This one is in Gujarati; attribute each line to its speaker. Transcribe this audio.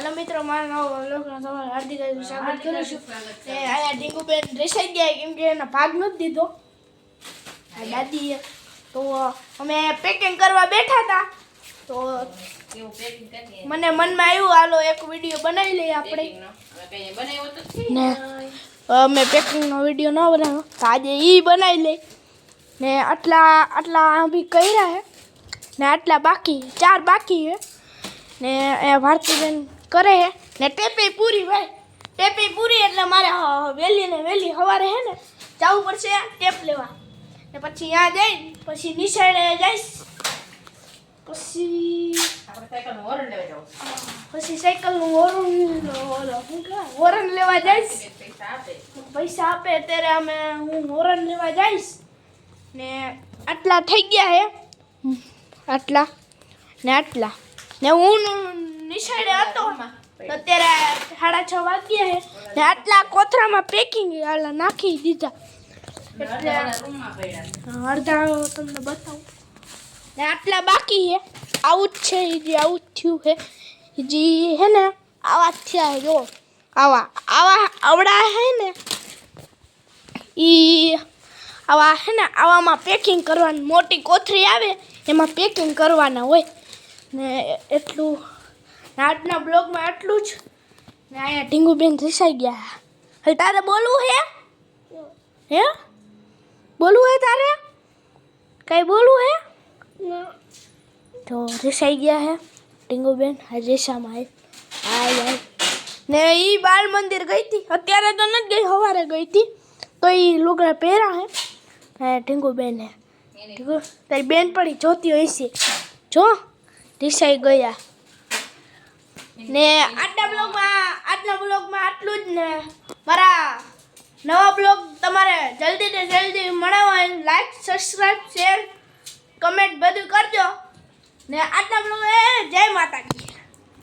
Speaker 1: હાલો મિત્રો મારા નવા વ્લોગમાં તમારું હાર્દિક સ્વાગત કરું છું ને અહીંયા ડીંગુબેન રેસાઈ ગયા કેમ કે એનો ભાગ નથી દીધો આ દાદીએ તો અમે પેકિંગ કરવા બેઠા હતા તો. મને મનમાં આવ્યું હાલો એક વીડિયો બનાવી લઈએ આપણે
Speaker 2: ને
Speaker 1: અમે પેકિંગનો વીડિયો ન બનાવ્યો તો આજે એ બનાવી લઈ ને આટલા આટલા બી કર્યા હે ને આટલા બાકી ચાર બાકી હે ને એ ભારતીબેન કરે હે? ને ટેપી પૂરી ભાઈ. ટેપી પૂરી એટલે મારે વહેલી ને વહેલી સવારે હે ને જવું પડશે ટેપ લેવા. ને પછી ત્યાં જઈ પછી નિશાળે જઈશ. પછી. પછી સાયકલનું ઓલો વોરણ લેવા જઈશ.
Speaker 2: પૈસા આપે.
Speaker 1: ત્યારે અમે હું વોરણ લેવા જઈશ. ને આટલા થઈ ગયા હે. આટલા ને આટલા. ને હું નિશાળે હતો. અત્યારે સાડા છ વાગ્યા હે આટલા કોથરામાં પેકિંગ આલા નાખી દીધા. એટલે
Speaker 2: અડધા
Speaker 1: તમને બતાવું. ને આટલા બાકી હે આવું જ છે જે આવું જ થયું ઈ જે હે ને, આવા થયા જો. આવા આવા આવડા હે ને, ઈ આવા હે ને, આવામાં પેકિંગ કરવાની મોટી કોથરી આવે, એમાં પેકિંગ કરવાના હોય. ને એટલું આજના બ્લોગમાં આટલું જ. ને અહીંયા ટીંગુબેન રિસાઈ ગયા. હવે તારે બોલવું હે? હે? બોલવું હે તારે? કઈ બોલવું હે? તો રિસાઈ ગયા હે ટીંગુબેન આ રેસામાં આવી ને એ બાળ મંદિર ગઈ હતી. અત્યારે તો નથી ગઈ સવારે ગઈ હતી. તો એ લુગડા પહેરા હે. હે ટીંગુબેન હે ટીંગુ તારી બેન પડી જોતી હોય છે જો રિસાઈ ગયા. ને આજના બ્લોગમાં આજના બ્લોગમાં આટલું જ ને. મારા નવા બ્લોગ તમારે જલ્દી ને જલ્દી મળવા હોય લાઈક સબસ્ક્રાઈબ શેર કમેન્ટ બધું કરજો. ને આજના બ્લોગ એ જય માતાજી.